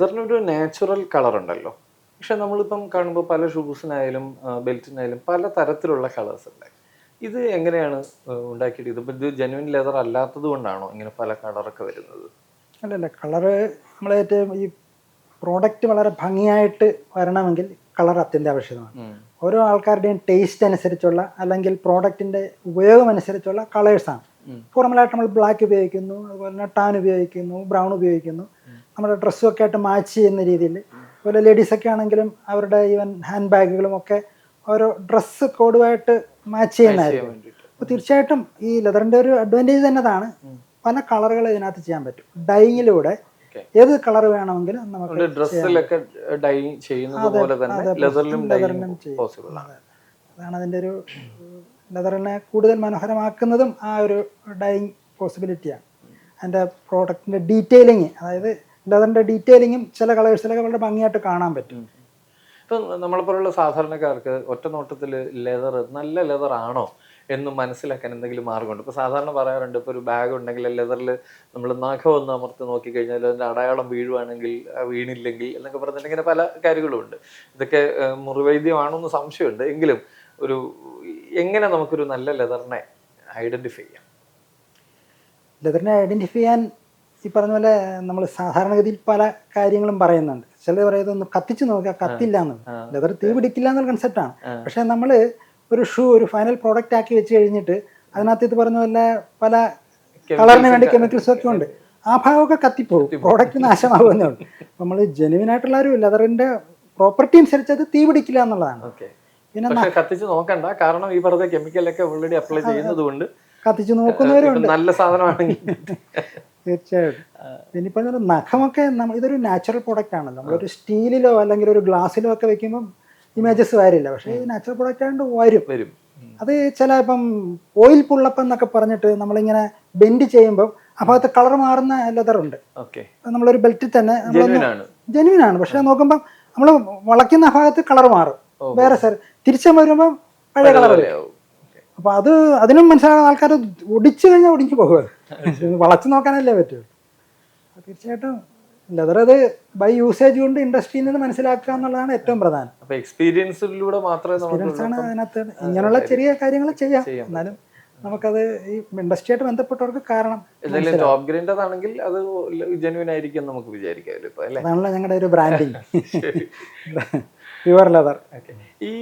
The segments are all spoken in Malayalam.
ലെതറിനൊരു നാച്ചുറൽ കളർ ഉണ്ടല്ലോ. പക്ഷെ നമ്മളിപ്പം കാണുമ്പോൾ പല ഷൂസിനായാലും ബെൽറ്റിനായാലും പല തരത്തിലുള്ള കളേഴ്സ് ഉണ്ട്. ഇത് എങ്ങനെയാണ് ഉണ്ടാക്കിയത്? ഉണ്ടാക്കിയിട്ട് ഇതിപ്പോൾ ഇത് ജെനുവിൻ ലെതർ അല്ലാത്തത് കൊണ്ടാണോ ഇങ്ങനെ പല കളറൊക്കെ വരുന്നത്? അല്ലല്ല കളറ് നമ്മൾ ഏറ്റവും ഈ പ്രോഡക്റ്റ് വളരെ ഭംഗിയായിട്ട് വരണമെങ്കിൽ കളർ അത്യന്താപേക്ഷിതമാണ്. ഓരോ ആൾക്കാരുടെയും ടേസ്റ്റ് അനുസരിച്ചുള്ള അല്ലെങ്കിൽ പ്രോഡക്റ്റിന്റെ ഉപയോഗം അനുസരിച്ചുള്ള കളേഴ്സാണ്. ഫോർമലായിട്ട് നമ്മൾ ബ്ലാക്ക് ഉപയോഗിക്കുന്നു അതുപോലെ തന്നെ ടാൻ ഉപയോഗിക്കുന്നു ബ്രൗൺ ഉപയോഗിക്കുന്നു. നമ്മുടെ ഡ്രസ്സും ഒക്കെ ആയിട്ട് മാച്ച് ചെയ്യുന്ന രീതിയിൽ. അതുപോലെ ലേഡീസൊക്കെ ആണെങ്കിലും അവരുടെ ഈവൻ ഹാൻഡ് ബാഗുകളും ഒക്കെ ഓരോ ഡ്രസ്സ് കോഡുമായിട്ട് മാച്ച് ചെയ്യുന്നതായിരുന്നു അപ്പോൾ തീർച്ചയായിട്ടും ഈ ലെതറിന്റെ ഒരു അഡ്വാന്റേജ് തന്നെ അതാണ് പല കളറുകൾ ഇതിനകത്ത് ചെയ്യാൻ പറ്റും. ഡൈയിലൂടെ ഏത് കളർ വേണമെങ്കിലും നമുക്ക് ഡ്രസ്സിലൊക്കെ ഡൈ ചെയ്യുന്നത് പോലെ തന്നെ ലെതറിലും പോസിബിൾ ആണ്. അതാണ് അതിന്റെ ഒരു ലെതറിനെ കൂടുതൽ മനോഹരമാക്കുന്നതും ആ ഒരു ഡൈയിങ് പോസിബിലിറ്റിയാണ് അതിന്റെ പ്രോഡക്റ്റിന്റെ ഡീറ്റെയിലിങ് അതായത് ലെതറിന്റെ ഡീറ്റെയിലിങ്ങും ചില കളേഴ്സിലൊക്കെ വളരെ ഭംഗിയായിട്ട് കാണാൻ പറ്റും. ഇപ്പം നമ്മളെപ്പോലുള്ള സാധാരണക്കാർക്ക് ഒറ്റ നോട്ടത്തിൽ ലെതർ നല്ല ലെതർ ആണോ എന്ന് മനസ്സിലാക്കാൻ എന്തെങ്കിലും മാർഗമുണ്ട്? ഇപ്പോൾ സാധാരണ പറയാറുണ്ട് ഇപ്പോൾ ഒരു ബാഗ് ഉണ്ടെങ്കിൽ ലെതറിൽ നമ്മൾ നഖം ഒന്ന് അമർത്തി നോക്കിക്കഴിഞ്ഞാൽ അതിന്റെ അടയാളം വീഴുവാണെങ്കിൽ വീണില്ലെങ്കിൽ എന്നൊക്കെ പറഞ്ഞിട്ടുണ്ടെങ്കിൽ ഇങ്ങനെ പല കാര്യങ്ങളുമുണ്ട്. ഇതൊക്കെ മുറിവൈദ്യമാണോ എന്ന് സംശയമുണ്ട്. എങ്കിലും ഒരു എങ്ങനെ നമുക്കൊരു നല്ല ലെതറിനെ ഐഡന്റിഫൈ ചെയ്യാം? ലെതറിനെ ഐഡന്റിഫൈ ചെയ്യാൻ ഈ പറഞ്ഞ പോലെ നമ്മൾ സാധാരണഗതിയിൽ പല കാര്യങ്ങളും പറയുന്നുണ്ട്. ചിലർ പറയുന്നത് ഒന്ന് കത്തിച്ചു നോക്കുക കത്തില്ല എന്നുള്ളത്. അതൊരു ലെതർ തീ പിടിക്കില്ല എന്നുള്ള കൺസെപ്റ്റാണ്. പക്ഷേ നമ്മൾ ഒരു ഷൂ ഒരു ഫൈനൽ പ്രോഡക്റ്റ് ആക്കി വെച്ച് കഴിഞ്ഞിട്ട് അതിനകത്ത് ഇത് പറഞ്ഞ പോലെ പല കളറിന് വേണ്ടി കെമിക്കൽസ് ഒക്കെ ഉണ്ട്. ആ ഭാഗമൊക്കെ കത്തിപ്പോകും. പ്രോഡക്റ്റ് നാശമാകുന്നേ ഉള്ളൂ. നമ്മൾ ജെനുവിൻ ആയിട്ടുള്ള ഒരു ലെതറിന്റെ പ്രോപ്പർട്ടി അനുസരിച്ച് അത് തീ പിടിക്കില്ല എന്നുള്ളതാണ്. പിന്നെ കത്തിച്ച് നോക്കണ്ട. കാരണം ഈ പറഞ്ഞ കെമിക്കലൊക്കെ ഓൾറെഡി അപ്ലൈ ചെയ്യുന്നത് കൊണ്ട് കത്തിച്ച് നോക്കുന്നവരുണ്ട്. നല്ല സാധനമാണെങ്കിൽ തീർച്ചയായിട്ടും ഇനിയിപ്പോൾ നഖമൊക്കെ നമ്മൾ ഇതൊരു നാച്ചുറൽ പ്രോഡക്റ്റ് ആണല്ലോ. നമ്മളൊരു സ്റ്റീലിലോ അല്ലെങ്കിൽ ഒരു ഗ്ലാസ്സിലോ ഒക്കെ വെക്കുമ്പം ഇമേജസ് വരില്ല. പക്ഷേ ഈ നാച്ചുറൽ പ്രോഡക്റ്റ് ആയതുകൊണ്ട് വരും. വരും. അത് ചില ഇപ്പം ഓയിൽ പുള്ളപ്പം എന്നൊക്കെ പറഞ്ഞിട്ട് നമ്മളിങ്ങനെ ബെൻഡ് ചെയ്യുമ്പോൾ ആ ഭാഗത്ത് കളർ മാറുന്ന ലെതർ ഉണ്ട്. ഓക്കെ. ഇപ്പം നമ്മളൊരു ബെൽറ്റിൽ തന്നെ ജെനുവിൻ ആണ്. പക്ഷേ നോക്കുമ്പോൾ നമ്മൾ വളയ്ക്കുന്ന ഭാഗത്ത് കളർ മാറും. വേറെ സാർ തിരിച്ചു വരുമ്പോൾ പഴയ കളർ. അപ്പോൾ അത് അതിനും മനസ്സിലാകുന്ന ആൾക്കാർ ഒടിച്ചു കഴിഞ്ഞാൽ ഒടിഞ്ഞു പോകും. വളച്ചു നോക്കാനല്ലേ പറ്റുള്ളൂ തീർച്ചയായിട്ടും ലെതർ അത് ബൈ യൂസേജ് കൊണ്ട് ഇൻഡസ്ട്രിയിൽ നിന്ന് മനസ്സിലാക്കുക എന്നുള്ളതാണ് ഏറ്റവും പ്രധാനം. അപ്പൊ എക്സ്പീരിയൻസിലൂടെ മാത്രമേ എക്സ്പീരിയൻസ് ആണ് അതിനകത്ത് ഇങ്ങനെയുള്ള ചെറിയ കാര്യങ്ങൾ ചെയ്യാം. എന്നാലും നമുക്കത് ഈ ഇൻഡസ്ട്രിയായിട്ട് ബന്ധപ്പെട്ടവർക്ക് കാരണം ജോബ് ആണെങ്കിൽ അത് ആയിരിക്കും നമുക്ക് വിചാരിക്കാം അതാണല്ലോ ഞങ്ങളുടെ ഒരു ബ്രാൻഡിങ് പ്യുവർ ലെതർ. ഈ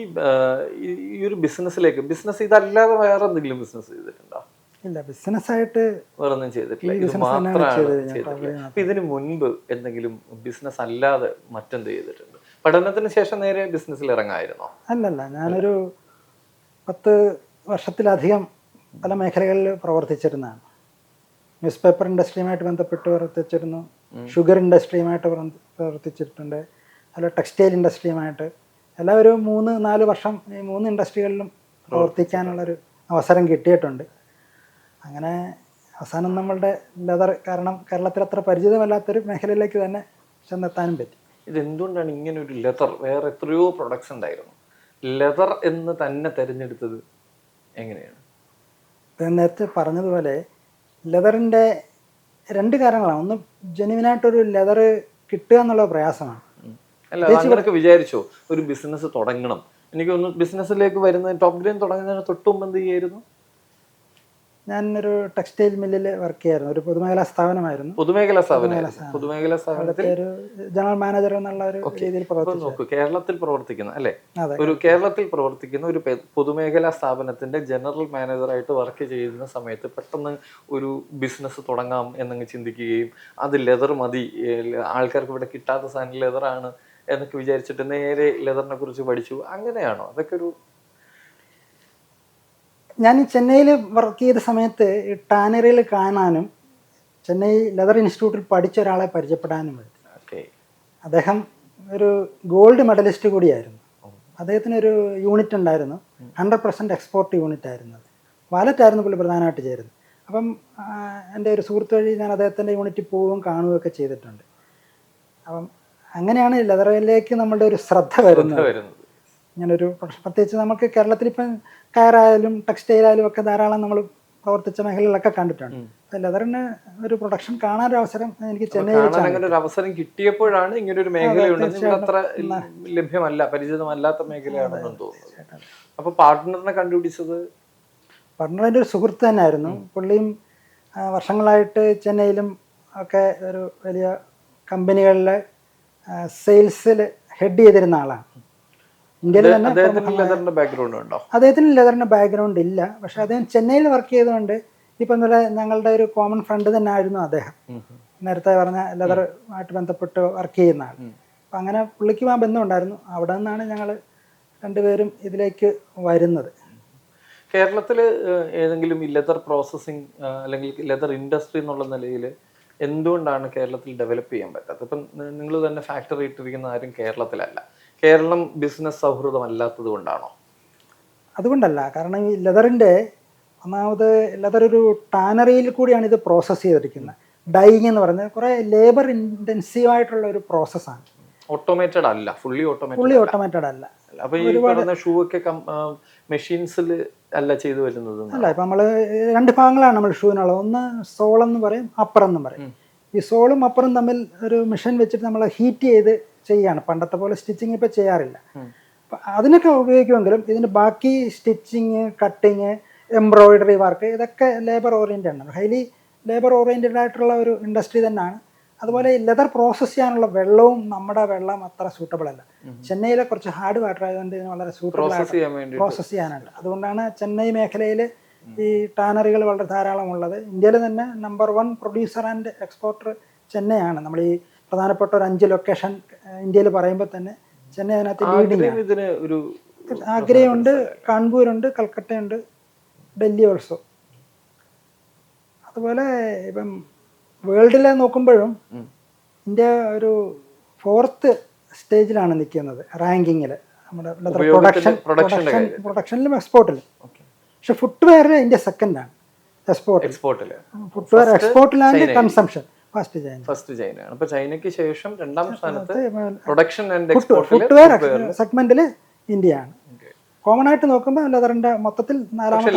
ഈ ഒരു ബിസിനസ്സിലേക്ക് ബിസിനസ് ഇതല്ലാതെ വേറെ എന്തെങ്കിലും ബിസിനസ് ചെയ്തിട്ടുണ്ടോ? ഇല്ല ബിസിനസ്സായിട്ട് വേറെ ഒന്നും ചെയ്തിട്ടില്ല ഇത് മാത്രമാണ് അപ്പൊ ഇതിനു മുൻപ് എന്തെങ്കിലും ബിസിനസ് അല്ലാതെ മറ്റെന്ത് ചെയ്തിട്ടുണ്ട്? പഠനത്തിന് ശേഷം നേരെ ബിസിനസ്സിൽ ഇറങ്ങായിരുന്നോ? അല്ലല്ല ഞാനൊരു പത്ത് വർഷത്തിലധികം പല മേഖലകളിൽ പ്രവർത്തിച്ചിരുന്നതാണ്. ന്യൂസ് പേപ്പർ ഇൻഡസ്ട്രിയുമായിട്ട് ബന്ധപ്പെട്ട് പ്രവർത്തിച്ചിരുന്നു. ഷുഗർ ഇൻഡസ്ട്രിയുമായിട്ട് പ്രവർത്തിച്ചിട്ടുണ്ട്. അതുപോലെ ടെക്സ്റ്റൈൽ ഇൻഡസ്ട്രിയുമായിട്ട് എല്ലാ ഒരു മൂന്ന് നാല് വർഷം ഈ മൂന്ന് ഇൻഡസ്ട്രികളിലും പ്രവർത്തിക്കാനുള്ളൊരു അവസരം കിട്ടിയിട്ടുണ്ട്. അങ്ങനെ അവസാനം നമ്മളുടെ ലെതർ കാരണം കേരളത്തിൽ അത്ര പരിചിതമല്ലാത്തൊരു മേഖലയിലേക്ക് തന്നെ ചെന്നെത്താനും പറ്റി. ഇതെന്തുകൊണ്ടാണ് ഇങ്ങനെ ഒരു ലെതർ വേറെ എത്രയോ പ്രൊഡക്ട്സ് ഉണ്ടായിരുന്നു. ലെതർ എന്ന് തന്നെ തിരഞ്ഞെടുത്തത് എങ്ങനെയാണ്? നേരത്തെ പറഞ്ഞതുപോലെ ലെതറിന്റെ രണ്ട് കാരണങ്ങളാണ്. ഒന്ന് ജെനുവിനായിട്ടൊരു ലെതർ കിട്ടുക എന്നുള്ള പ്രയാസമാണ്. അല്ല അത് വിചാരിച്ചോ? ഒരു ബിസിനസ് തുടങ്ങണം. എനിക്ക് ഒന്ന് ബിസിനസ്സിലേക്ക് വരുന്ന ടോപ്പ് ഗ്രെയിൻ തുടങ്ങുന്നതിന് തൊട്ട് മുമ്പ് എന്ത് ചെയ്യായിരുന്നു? ഞാൻ ഒരു ടെക്സ്റ്റൈൽ മില്ലിൽ വർക്ക് ചെയ്യായിരുന്നു. ഒരു പൊതുമേഖലാ സ്ഥാപനമായിരുന്നു. പൊതുമേഖലാ സ്ഥാപനം പൊതുമേഖലാ സ്ഥാപനത്തിൽ ഒരു ജനറൽ മാനേജർ എന്നുള്ള ഒരു രീതിയിൽ നോക്കൂ കേരളത്തിൽ പ്രവർത്തിക്കുന്ന അല്ലെ? ഒരു കേരളത്തിൽ പ്രവർത്തിക്കുന്ന ഒരു പൊതുമേഖലാ സ്ഥാപനത്തിന്റെ ജനറൽ മാനേജറായിട്ട് വർക്ക് ചെയ്യുന്ന സമയത്ത് പെട്ടെന്ന് ഒരു ബിസിനസ് തുടങ്ങാം എന്നങ്ങ് ചിന്തിക്കുകയും അത് ലെതർ മതി ആൾക്കാർക്ക് ഇവിടെ കിട്ടാത്ത സാധനം ലെതറാണ് എന്നൊക്കെ വിചാരിച്ചിട്ട് നേരെ ലെതറിനെ കുറിച്ച് പഠിച്ചു. അങ്ങനെയാണോ? അതൊക്കെ ഒരു ഞാൻ ചെന്നൈയിൽ വർക്ക് ചെയ്ത സമയത്ത് ടാനറിയിൽ കാണാനും ചെന്നൈ ലെതർ ഇൻസ്റ്റിറ്റ്യൂട്ടിൽ പഠിച്ച ഒരാളെ പരിചയപ്പെടാനും ഓക്കെ. അദ്ദേഹം ഒരു ഗോൾഡ് മെഡലിസ്റ്റ് കൂടിയായിരുന്നു. അദ്ദേഹത്തിന് ഒരു യൂണിറ്റ് ഉണ്ടായിരുന്നു. ഹൺഡ്രഡ് പെർസെന്റ് എക്സ്പോർട്ട് യൂണിറ്റ് ആയിരുന്നു അത് വാലറ്റായിരുന്നു പുള്ളി പ്രധാനമായിട്ട് ചേരുന്നത് അപ്പം എന്റെ ഒരു സുഹൃത്ത് വഴി ഞാൻ അദ്ദേഹത്തിന്റെ യൂണിറ്റ് പോവുകയും കാണുകയൊക്കെ ചെയ്തിട്ടുണ്ട്. അപ്പം അങ്ങനെയാണ് ലെതറിലേക്ക് നമ്മളുടെ ഒരു ശ്രദ്ധ വരുന്നത്. ഇങ്ങനൊരു പ്രത്യേകിച്ച് നമുക്ക് കേരളത്തിൽ ഇപ്പം കയറായാലും ടെക്സ്റ്റൈൽ ആയാലും ഒക്കെ ധാരാളം നമ്മൾ പ്രവർത്തിച്ച മേഖലകളിലൊക്കെ കണ്ടിട്ടുണ്ട്. ലെതറിന് ഒരു പ്രൊഡക്ഷൻ കാണാൻ അവസരം എനിക്ക് ചെന്നൈയിൽ അങ്ങനെ ഒരു അവസരം കിട്ടിയപ്പോഴാണ് ഇങ്ങനെ ഒരു മേഖലയുണ്ടെന്ന് നിങ്ങൾ അത്ര ലഭ്യമല്ല പരിചിതമല്ലാത്ത മേഖലയാണെന്ന് തോന്നുന്നു. അപ്പൊ പാർട്ട്ണറിനെ കണ്ടുപിടിച്ചത്? പാർട്ണർ എന്റെ ഒരു സുഹൃത്ത് തന്നെയായിരുന്നു. പുള്ളിയും വർഷങ്ങളായിട്ട് ചെന്നൈയിലും ഒക്കെ ഒരു വലിയ കമ്പനികളിലെ സെയിൽസിൽ ഹെഡ് ചെയ്തിരുന്ന ആളാണ്. ഇന്ത്യയിൽ തന്നെ അദ്ദേഹത്തിന് ലെതറിന്റെ ബാക്ക്ഗ്രൗണ്ട് ഇല്ല. പക്ഷെ അദ്ദേഹം ചെന്നൈയിൽ വർക്ക് ചെയ്തുകൊണ്ട് ഇപ്പം എന്നുള്ള ഞങ്ങളുടെ ഒരു കോമൺ ഫ്രണ്ട് തന്നെ ആയിരുന്നു അദ്ദേഹം നേരത്തെ പറഞ്ഞ ലെതറുമായിട്ട് ബന്ധപ്പെട്ട് വർക്ക് ചെയ്യുന്ന ആൾ. അപ്പം അങ്ങനെ പുള്ളിക്കും ആ ബന്ധമുണ്ടായിരുന്നു അവിടെ നിന്നാണ് ഞങ്ങൾ രണ്ടുപേരും ഇതിലേക്ക് വരുന്നത്. കേരളത്തിൽ ഏതെങ്കിലും ലെതർ പ്രോസസ്സിങ് അല്ലെങ്കിൽ ലെതർ ഇൻഡസ്ട്രി എന്നുള്ള നിലയിൽ എന്തുകൊണ്ടാണ് കേരളത്തിൽ ഡെവലപ്പ് ചെയ്യാൻ പറ്റാത്തത്? ഇപ്പം നിങ്ങൾ തന്നെ ഫാക്ടറി ഇട്ടിരിക്കുന്ന ആരും കേരളത്തിലല്ല. കേരളം ബിസിനസ് സൗഹൃദമല്ലാത്തത് കൊണ്ടാണോ? അതുകൊണ്ടല്ല. കാരണം ഈ ലെതറിന്റെ ഒന്നാമത് ലെതർ ഒരു ടാനറിയിൽ കൂടിയാണ് ഇത് പ്രോസസ്സ് ചെയ്തിരിക്കുന്നത്. ഡൈയിങ് എന്ന് പറയുന്നത് കുറേ ലേബർ ഇന്റൻസീവ് ആയിട്ടുള്ള ഒരു പ്രോസസ്സാണ് ഓട്ടോമേറ്റഡ് അല്ല. ഫുള്ളി ഓട്ടോമേറ്റഡ് ഫുള്ളി ഓട്ടോമേറ്റഡ് അല്ല. അപ്പോൾ ഈ ഷൂ ഒക്കെ മെഷീൻസിൽ അല്ല ചെയ്തു വരുന്നത് അല്ല ഇപ്പം നമ്മൾ രണ്ട് ഭാഗങ്ങളാണ് നമ്മൾ ഷൂവിനുള്ളത്. ഒന്ന് സോൾ എന്ന് പറയും അപ്പുറം എന്ന് പറയും. ഈ സോളും അപ്പറും തമ്മിൽ ഒരു മെഷീൻ വെച്ചിട്ട് നമ്മൾ ഹീറ്റ് ചെയ്ത് ചെയ്യാണ്. പണ്ടത്തെ പോലെ സ്റ്റിച്ചിങ് ഇപ്പം ചെയ്യാറില്ല. അപ്പം അതിനൊക്കെ ഉപയോഗിക്കുമെങ്കിലും ഇതിന് ബാക്കി സ്റ്റിച്ചിങ് കട്ടിങ് എംബ്രോയിഡറി വർക്ക് ഇതൊക്കെ ലേബർ ഓറിയന്റഡ് ആണ്. ഹൈലി ലേബർ ഓറിയന്റഡ് ആയിട്ടുള്ള ഒരു ഇൻഡസ്ട്രി തന്നെയാണ്. അതുപോലെ ലെതർ പ്രോസസ്സ് ചെയ്യാനുള്ള വെള്ളവും നമ്മുടെ വെള്ളം അത്ര സൂട്ടബിൾ അല്ല. ചെന്നൈയിലെ കുറച്ച് ഹാർഡ് വാട്ടർ ആയതുകൊണ്ട് ഇതിന് വളരെ സൂട്ടബിൾ പ്രോസസ്സ് ചെയ്യാനുണ്ട്. അതുകൊണ്ടാണ് ചെന്നൈ മേഖലയിൽ ഈ ടാനറികൾ വളരെ ധാരാളം ഉള്ളത്. ഇന്ത്യയിൽ തന്നെ number one producer and exporter ചെന്നൈയാണ്. നമ്മൾ ഈ പ്രധാനപ്പെട്ട ഒരു അഞ്ച് ലൊക്കേഷൻ ഇന്ത്യയിൽ പറയുമ്പോൾ തന്നെ ചെന്നൈ അതിനകത്ത് ആഗ്രയുണ്ട് കാൺപൂരുണ്ട് കൽക്കട്ടയുണ്ട് ഡൽഹി ഓൾസോ അതുപോലെ ഇപ്പം വേൾഡിലെ നോക്കുമ്പോഴും ഇന്ത്യ ഒരു ഫോർത്ത് സ്റ്റേജിലാണ് നിൽക്കുന്നത് റാങ്കിങ്ങിൽ നമ്മുടെ പ്രൊഡക്ഷൻ പ്രൊഡക്ഷൻ പ്രൊഡക്ഷനിലും എക്സ്പോർട്ടിലും. പക്ഷെ ഫുട്വെയറിൽ ഇന്ത്യ സെക്കൻഡാണ് എക്സ്പോർട്ട് എക്സ്പോർട്ടിൽ footwear എക്സ്പോർട്ടിൽ and consumption first China first ചൈനയാണ് അപ്പോൾ ചൈനയ്ക്ക് ശേഷം രണ്ടാം സ്ഥാനത്ത് പ്രൊഡക്ഷൻ ആൻഡ് എക്സ്പോർട്ടിൽ ഫുട്വെയർ സെഗ്മെന്റിൽ ഇന്ത്യയാണ്. കോമൺ ആയിട്ട് നോക്കുമ്പോൾ ലെതറിന്റെ മൊത്തത്തിൽ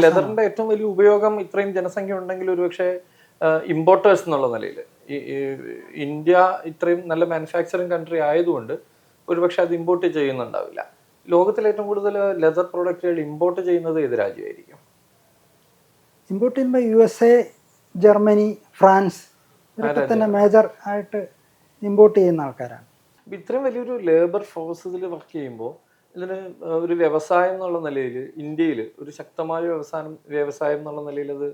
ലെതറിന്റെ ഏറ്റവും വലിയ ഉപയോഗം ഇത്രയും ജനസംഖ്യ ഉണ്ടെങ്കിൽ ഒരുപക്ഷെ ഇമ്പോർട്ടേഴ്സ് എന്നുള്ള നിലയിൽ. ഇന്ത്യ ഇത്രയും നല്ല മാനുഫാക്ചറിങ് കൺട്രി ആയതുകൊണ്ട് ഒരുപക്ഷെ അത് ഇമ്പോർട്ട് ചെയ്യുന്നുണ്ടാവില്ല. ലോകത്തിൽ ഏറ്റവും കൂടുതൽ ലെതർ പ്രോഡക്റ്റുകൾ ഇമ്പോർട്ട് ചെയ്യുന്നത് ഏത് രാജ്യമായിരിക്കും? ഇമ്പോർട്ട് ചെയ്യുമ്പോൾ U S A Germany France ഇതൊക്കെ തന്നെ മേജർ ആയിട്ട് ഇമ്പോർട്ട് ചെയ്യുന്ന ആൾക്കാരാണ്. ഇത്രയും വലിയൊരു ലേബർ ഫോഴ്സ് ഇതിൽ വർക്ക് ചെയ്യുമ്പോൾ ഇതിന് ഒരു വ്യവസായം എന്നുള്ള നിലയിൽ ഇന്ത്യയിൽ ഒരു ശക്തമായ വ്യവസായം വ്യവസായം എന്നുള്ള നിലയിൽ അത്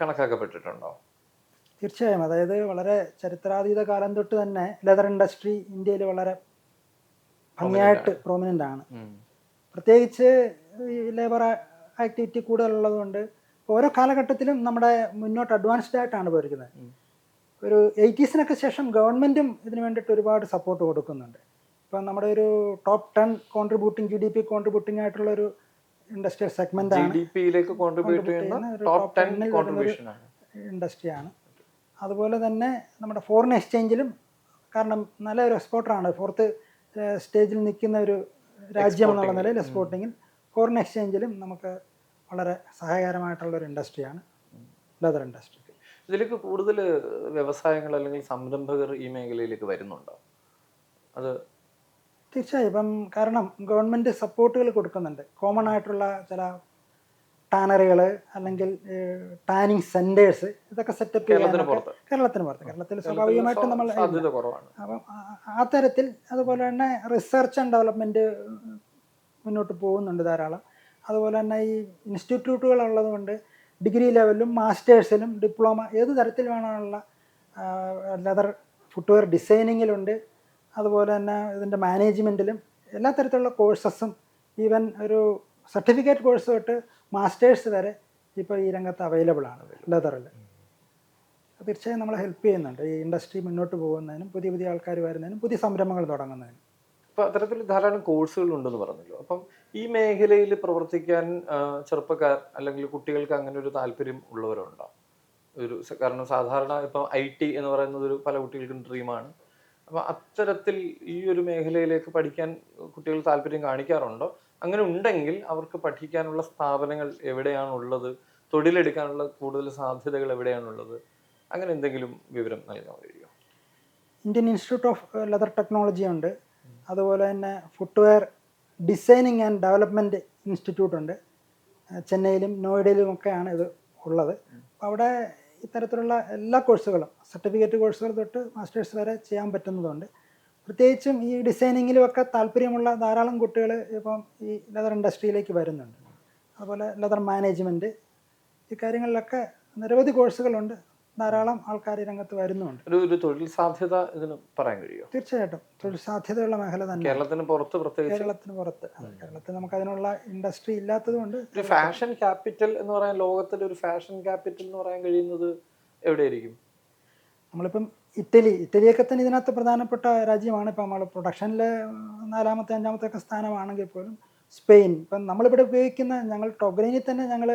കണക്കാക്കപ്പെട്ടിട്ടുണ്ടോ? തീർച്ചയായും. അതായത് വളരെ ചരിത്രാതീത കാലം തൊട്ട് തന്നെ ലെതർ ഇൻഡസ്ട്രി ഇന്ത്യയിൽ വളരെ ഭംഗിയായിട്ട് പ്രോമിനന്റ് ആണ്. പ്രത്യേകിച്ച് ഈ ലേബർ ആക്ടിവിറ്റി കൂടുതലുള്ളത് കൊണ്ട് ഓരോ കാലഘട്ടത്തിലും നമ്മുടെ മുന്നോട്ട് അഡ്വാൻസ്ഡ് ആയിട്ടാണ് പോയിരിക്കുന്നത്. ഒരു എയ്റ്റീസിനൊക്കെ ശേഷം ഗവൺമെന്റും ഇതിന് വേണ്ടിയിട്ട് ഒരുപാട് സപ്പോർട്ട് കൊടുക്കുന്നുണ്ട്. ഇപ്പം നമ്മുടെ ഒരു top ten contributing G D P contributing ആയിട്ടുള്ള ഒരു ഇൻഡസ്ട്രിയൽ സെഗ്മെന്റ് ആണ്. ഡി കോൺട്രിബ്യൂട്ട് ചെയ്യുന്ന ടോപ്പ് 10 ൽ വരുന്ന ഒരു കോൺട്രിബ്യൂഷൻ ആണ്. ഇൻഡസ്ട്രിയാണ് അതുപോലെ തന്നെ നമ്മുടെ ഫോറിൻ എക്സ്ചേഞ്ചിലും കാരണം നല്ലൊരു എക്സ്പോർട്ടറാണ് ഫോർത്ത് സ്റ്റേജിൽ നിൽക്കുന്ന ഒരു രാജ്യം എന്നുള്ള നിലയിൽ എക്സ്പോർട്ടിങ്ങിൽ ഫോറിൻ എക്സ്ചേഞ്ചിലും നമുക്ക് വളരെ സഹായകരമായിട്ടുള്ള ഒരു ഇൻഡസ്ട്രിയാണ് ലെതർ ഇൻഡസ്ട്രി ഇതിലേക്ക് കൂടുതൽ വ്യവസായങ്ങൾ അല്ലെങ്കിൽ സംരംഭകർ ഈ മേഖലയിലേക്ക് വരുന്നുണ്ടോ? അത് തീർച്ചയായും. ഇപ്പം കാരണം ഗവൺമെന്റ് സപ്പോർട്ടുകൾ കൊടുക്കുന്നുണ്ട്. കോമൺ ആയിട്ടുള്ള ചില ടാനറുകൾ അല്ലെങ്കിൽ ടാനിങ് സെന്റേഴ്സ് ഇതൊക്കെ സെറ്റപ്പ് കേരളത്തിന് പുറത്ത്. കേരളത്തിന് പുറത്ത്. കേരളത്തിൽ സ്വാഭാവികമായിട്ടും നമ്മൾ അപ്പം ആ- ആ തരത്തിൽ അതുപോലെ തന്നെ റിസർച്ച് ആൻഡ് ഡെവലപ്മെന്റ് മുന്നോട്ട് പോകുന്നുണ്ട് ധാരാളം. അതുപോലെ തന്നെ ഈ ഇൻസ്റ്റിറ്റ്യൂട്ടുകൾ ഉള്ളതുകൊണ്ട് ഡിഗ്രി ലെവലിലും മാസ്റ്റേഴ്സിലും ഡിപ്ലോമ ഏത് തരത്തിൽ വേണമെന്നുള്ള ലെതർ ഫുട്വെയർ ഡിസൈനിങ്ങിലുണ്ട് അതുപോലെ തന്നെ ഇതിന്റെ മാനേജ്മെന്റിലും എല്ലാ തരത്തിലുള്ള കോഴ്സസും ഈവൻ ഒരു സർട്ടിഫിക്കറ്റ് കോഴ്സ് തൊട്ട് മാസ്റ്റേഴ്സ് വരെ ഇപ്പോൾ ഈ രംഗത്ത് അവൈലബിൾ ആണ് ലെതറിൽ തീർച്ചയായും നമ്മളെ ഹെൽപ്പ് ചെയ്യുന്നുണ്ട്. ഈ ഇൻഡസ്ട്രി മുന്നോട്ട് പോകുന്നതിനും പുതിയ പുതിയ ആൾക്കാർ വരുന്നതിനും പുതിയ സംരംഭങ്ങൾ തുടങ്ങുന്നതിനും. അപ്പോൾ അത്തരത്തിൽ ധാരാളം കോഴ്സുകൾ ഉണ്ടെന്ന് പറഞ്ഞല്ലോ. അപ്പം ഈ മേഖലയിൽ പ്രവർത്തിക്കാൻ ചെറുപ്പക്കാർ അല്ലെങ്കിൽ കുട്ടികൾക്ക് അങ്ങനെ ഒരു താല്പര്യം ഉള്ളവരുണ്ടോ? ഒരു കാരണം സാധാരണ ഇപ്പം ഐ ടി എന്ന് പറയുന്നത് ഒരു പല കുട്ടികൾക്കും ഡ്രീമാണ് അപ്പൊ അത്തരത്തിൽ ഈ ഒരു മേഖലയിലേക്ക് പഠിക്കാൻ കുട്ടികൾ താല്പര്യം കാണിക്കാറുണ്ടോ? അങ്ങനെ ഉണ്ടെങ്കിൽ അവർക്ക് പഠിക്കാനുള്ള സ്ഥാപനങ്ങൾ എവിടെയാണുള്ളത്? തൊഴിലെടുക്കാനുള്ള കൂടുതൽ സാധ്യതകൾ എവിടെയാണുള്ളത്? അങ്ങനെ എന്തെങ്കിലും വിവരം നൽകാൻ കഴിയുമോ Indian Institute of Leather Technology ഉണ്ട്. അതുപോലെ തന്നെ footwear designing and development institute ഉണ്ട് ചെന്നൈയിലും നോയിഡയിലും ഒക്കെയാണ് ഇത് ഉള്ളത്. അവിടെ ഇത്തരത്തിലുള്ള എല്ലാ കോഴ്സുകളും സർട്ടിഫിക്കറ്റ് കോഴ്സുകൾ തൊട്ട് മാസ്റ്റേഴ്സ് വരെ ചെയ്യാൻ പറ്റുന്നതുകൊണ്ട് പ്രത്യേകിച്ചും ഈ ഡിസൈനിങ്ങിലുമൊക്കെ താല്പര്യമുള്ള ധാരാളം കുട്ടികൾ ഇപ്പം ഈ ലെതർ ഇൻഡസ്ട്രിയിലേക്ക് വരുന്നുണ്ട്. അതുപോലെ ലെതർ മാനേജ്മെന്റ് ഈ കാര്യങ്ങളിലൊക്കെ നിരവധി കോഴ്സുകളുണ്ട്. ധാരാളം ആൾക്കാർ രംഗത്ത് വരുന്നുണ്ട്. ഒരു ഒരു തൊഴിൽ സാധ്യത ഇതിന് പറയാൻ കഴിയുമോ തീർച്ചയായിട്ടും. തൊഴിൽ സാധ്യതയുള്ള മേഖല തന്നെ കേരളത്തിന് പുറത്ത് പ്രത്യേകിച്ച്? കേരളത്തിന് പുറത്ത്. കേരളത്തിൽ നമുക്ക് അതിനുള്ള ഇൻഡസ്ട്രി ഇല്ലാത്തതുകൊണ്ട് ഒരു ഫാഷൻ ക്യാപിറ്റൽ എന്ന് പറയാൻ ലോകത്തിലെ ഒരു ഫാഷൻ ക്യാപിറ്റൽ എന്ന് പറയാൻ കഴിയുന്നത് എവിടെയായിരിക്കും? നമ്മളിപ്പം ഇറ്റലി ഇറ്റലിയൊക്കെ തന്നെ ഇതിനകത്ത് പ്രധാനപ്പെട്ട രാജ്യമാണ്. ഇപ്പം നമ്മൾ പ്രൊഡക്ഷനിൽ നാലാമത്തെ അഞ്ചാമത്തെ ഒക്കെ സ്ഥാനമാണെങ്കിൽ പോലും സ്പെയിൻ. ഇപ്പം നമ്മളിവിടെ ഉപയോഗിക്കുന്ന ഞങ്ങൾ ടൊഗ്രൈനിൽ തന്നെ ഞങ്ങൾ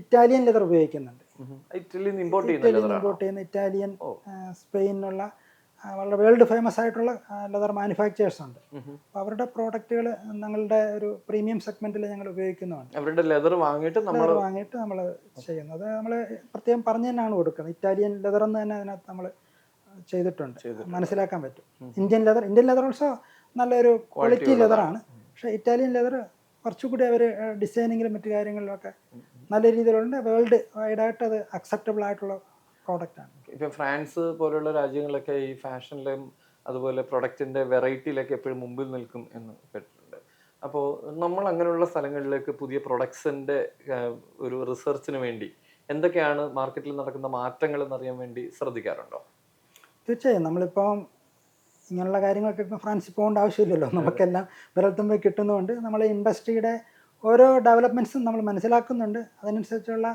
ഇറ്റാലിയൻ ലെതർ ഉപയോഗിക്കുന്നുണ്ട്. ഇറ്റലിയിൽ ഇമ്പോർട്ട് ചെയ്യുന്ന ഇറ്റാലിയൻ. സ്പെയിനിലുള്ള വളരെ വേൾഡ് ഫേമസ് ആയിട്ടുള്ള ലെതർ മാനുഫാക്ചേഴ്സ് ഉണ്ട്. അപ്പൊ അപ്പോൾ അവരുടെ പ്രോഡക്റ്റുകൾ ഞങ്ങളുടെ ഒരു പ്രീമിയം സെഗ്മെന്റിൽ ഞങ്ങൾ ഉപയോഗിക്കുന്നതാണ് അവരുടെ ലെതർ വാങ്ങിയിട്ട് നമ്മൾ വാങ്ങിയിട്ട് നമ്മൾ ചെയ്യുന്നത്. അത് നമ്മൾ പ്രത്യേകം പറഞ്ഞു തന്നെയാണ് കൊടുക്കുന്നത്. ഇറ്റാലിയൻ ലെതർ എന്ന് തന്നെ അതിനകത്ത് നമ്മൾ ചെയ്തിട്ടുണ്ട്. മനസ്സിലാക്കാൻ പറ്റും. Indian leather Indian leather also നല്ലൊരു ക്വാളിറ്റി ലെതറാണ് പക്ഷേ ഇറ്റാലിയൻ ലെതർ കുറച്ചുകൂടി അവർ ഡിസൈനിങ്ങിലും മറ്റു കാര്യങ്ങളിലൊക്കെ നല്ല രീതിയിലുണ്ട്. വേൾഡ് വൈഡായിട്ട് അത് അക്സെപ്റ്റബിൾ ആയിട്ടുള്ള പ്രോഡക്റ്റാണ് ഇപ്പൊ ഫ്രാൻസ് പോലുള്ള രാജ്യങ്ങളൊക്കെ ഈ ഫാഷനിലും അതുപോലെ പ്രൊഡക്റ്റിന്റെ വെറൈറ്റിയിലൊക്കെ എപ്പോഴും മുമ്പിൽ നിൽക്കും എന്ന് കേട്ടിട്ടുണ്ട്. അപ്പോൾ നമ്മൾ അങ്ങനെയുള്ള സ്ഥലങ്ങളിലേക്ക് പുതിയ പ്രൊഡക്ട്സിന്റെ ഒരു റിസർച്ചിന് വേണ്ടി എന്തൊക്കെയാണ് മാർക്കറ്റിൽ നടക്കുന്ന മാറ്റങ്ങൾ എന്നറിയാൻ വേണ്ടി ശ്രദ്ധിക്കാറുണ്ടോ? തീർച്ചയായും. നമ്മളിപ്പം ഇങ്ങനെയുള്ള കാര്യങ്ങളൊക്കെ ഇപ്പോൾ ഫ്രാൻസിൽ പോകേണ്ട ആവശ്യമില്ലല്ലോ. നമുക്കെല്ലാം വിരൽത്തുമ്പിൽ കിട്ടുന്നതുകൊണ്ട് നമ്മൾ ഇൻഡസ്ട്രിയുടെ ഓരോ ഡെവലപ്മെന്റ്സും നമ്മൾ മനസ്സിലാക്കുന്നുണ്ട്. അതിനനുസരിച്ചുള്ള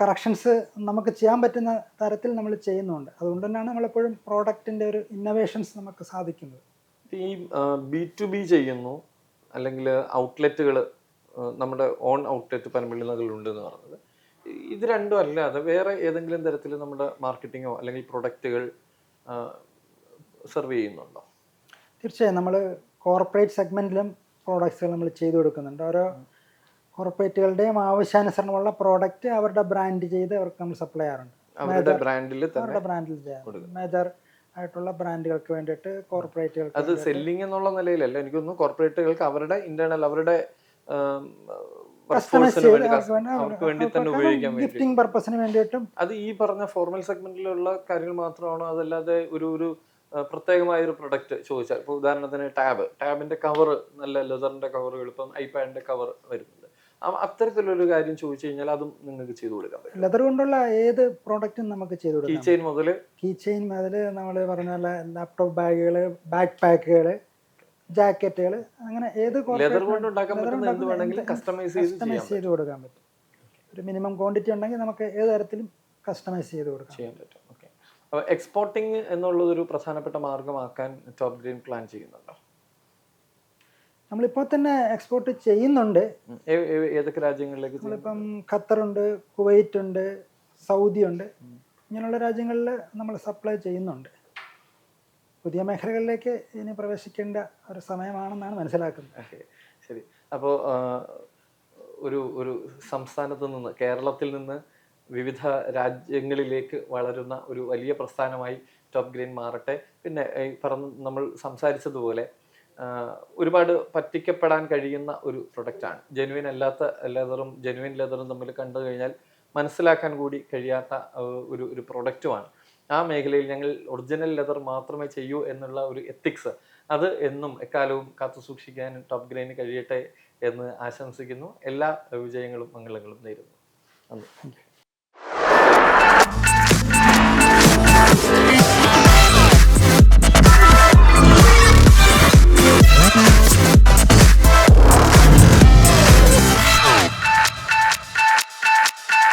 കറക്ഷൻസ് നമുക്ക് ചെയ്യാൻ പറ്റുന്ന തരത്തിൽ നമ്മൾ ചെയ്യുന്നുണ്ട്. അതുകൊണ്ട് തന്നെയാണ് നമ്മളെപ്പോഴും പ്രോഡക്റ്റിന്റെ ഒരു ഇന്നോവേഷൻസ് നമുക്ക് സാധിക്കുന്നത്. ഈ ബി ടു ബി ചെയ്യുന്നു. അല്ലെങ്കിൽ ഔട്ട്ലെറ്റുകൾ നമ്മുടെ ഓൺ ഔട്ട്ലെറ്റ് പനമ്പള്ളി നഗറിലുണ്ട് എന്ന് പറഞ്ഞത്. ഇത് രണ്ടും അല്ലാതെ വേറെ ഏതെങ്കിലും തരത്തിൽ നമ്മുടെ മാർക്കറ്റിങ്ങോ അല്ലെങ്കിൽ പ്രൊഡക്റ്റുകൾ സെർവ് ചെയ്യുന്നുണ്ടോ? തീർച്ചയായും. നമ്മൾ കോർപ്പറേറ്റ് സെഗ്മെന്റിലും പ്രോഡക്ട്സുകൾ നമ്മൾ ചെയ്തു കൊടുക്കുന്നുണ്ട്. ഓരോ കോർപ്പറേറ്റുകളുടെയും ആവശ്യാനുസരണമുള്ള പ്രോഡക്റ്റ് അവരുടെ ബ്രാൻഡ് ചെയ്ത് അവർക്ക് നമ്മൾ സപ്ലൈ ചെയ്യാറുണ്ട്. അവരുടെ ബ്രാൻഡിൽ അവരുടെ ബ്രാൻഡിൽ മേജർ ആയിട്ടുള്ള ബ്രാൻഡുകൾക്ക് വേണ്ടിയിട്ട് കോർപ്പറേറ്റുകൾക്ക് അത് സെല്ലിംഗ് എന്നുള്ള നിലയിലല്ല. എനിക്ക് തോന്നുന്നു കോർപ്പറേറ്റുകൾക്ക് അവരുടെ ഇന്റേണൽ അവരുടെ ഗിഫ്റ്റിംഗ് പർപ്പസിന് വേണ്ടിയിട്ടും. അത് ഈ പറഞ്ഞ ഫോർമൽ സെഗ്മെന്റിലുള്ള കാര്യങ്ങൾ മാത്രമാണോ അതല്ലാതെ ഒരു ഒരു പ്രത്യേകമായ ഒരു പ്രൊഡക്റ്റ് ചോദിച്ചാൽ ഇപ്പോൾ ഉദാഹരണത്തിന് ടാബ്. ടാബിന്റെ കവർ നല്ല ലെതറിന്റെ കവറുകൾ ഇപ്പം ഐപാഡിന്റെ കവർ വരുന്നുണ്ട്. അപ്പം അത്തരത്തിലൊരു കാര്യം ചോദിച്ചു കഴിഞ്ഞാൽ അതും നിങ്ങൾക്ക് ചെയ്തു കൊടുക്കാൻ പറ്റും. ലെതർ കൊണ്ടുള്ള ഏത് പ്രോഡക്റ്റും നമുക്ക് ചെയ്തു കീ കൊടുക്കാം ചെയിൻ മുതൽ കീ ചെയിൻ മുതൽ നമ്മൾ പറഞ്ഞ പോലെ ലാപ്ടോപ്പ് ബാഗുകൾ ബാക്ക് പാക്കുകൾ ജാക്കറ്റുകൾ അങ്ങനെ ഏത് ലെതർ കൊണ്ട് ഉണ്ടാക്കാൻ പറ്റുന്ന എന്ത് വേണമെങ്കിലും കസ്റ്റമൈസ് ചെയ്ത് കൊടുക്കാൻ പറ്റും. ഒരു മിനിമം ക്വാണ്ടിറ്റി ഉണ്ടെങ്കിൽ നമുക്ക് ഏത് തരത്തിലും കസ്റ്റമൈസ് ചെയ്ത് കൊടുക്കാം. ചെയ്യാൻ പറ്റും. അപ്പോൾ എക്സ്പോർട്ടിങ് എന്നുള്ളതൊരു പ്രധാനപ്പെട്ട മാർഗമാക്കാൻ ടോപ്പ് ഗ്രീൻ പ്ലാൻ ചെയ്യുന്നുണ്ടോ? നമ്മളിപ്പോൾ തന്നെ എക്സ്പോർട്ട് ചെയ്യുന്നുണ്ട്. ഏതൊക്കെ രാജ്യങ്ങളിലേക്ക്? നമ്മളിപ്പം ഖത്തറുണ്ട് കുവൈറ്റ് ഉണ്ട് സൗദി ഉണ്ട് ഇങ്ങനെയുള്ള രാജ്യങ്ങളിൽ നമ്മൾ സപ്ലൈ ചെയ്യുന്നുണ്ട്. പുതിയ മേഖലകളിലേക്ക് ഇനി പ്രവേശിക്കേണ്ട ഒരു സമയമാണെന്നാണ് മനസ്സിലാക്കുന്നത്. ശരി. അപ്പോൾ ഒരു ഒരു സംസ്ഥാനത്ത് നിന്ന് കേരളത്തിൽ നിന്ന് വിവിധ രാജ്യങ്ങളിലേക്ക് വളരുന്ന ഒരു വലിയ പ്രസ്ഥാനമായി ടോപ്പ് ഗ്രീൻ മാറട്ടെ. പിന്നെ പറഞ്ഞ നമ്മൾ സംസാരിച്ചതുപോലെ ഒരുപാട് പറ്റിക്കപ്പെടാൻ കഴിയുന്ന ഒരു പ്രൊഡക്റ്റാണ് ജെനുവിൻ അല്ലാത്ത ലെതറും ജെനുവിൻ ലെതറും തമ്മിൽ കണ്ടു കഴിഞ്ഞാൽ മനസ്സിലാക്കാൻ കൂടി കഴിയാത്ത ഒരു ഒരു പ്രൊഡക്റ്റുമാണ് ആ മേഖലയിൽ ഞങ്ങൾ ഒറിജിനൽ ലെതർ മാത്രമേ ചെയ്യൂ എന്നുള്ള ഒരു എത്തിക്സ് അത് എന്നും എക്കാലവും കാത്തു സൂക്ഷിക്കാൻ ടോപ്പ് ഗ്രെയിന് കഴിയട്ടെ എന്ന് ആശംസിക്കുന്നു. എല്ലാ വിജയങ്ങളും മംഗളങ്ങളും നേരുന്നു. നന്ദി.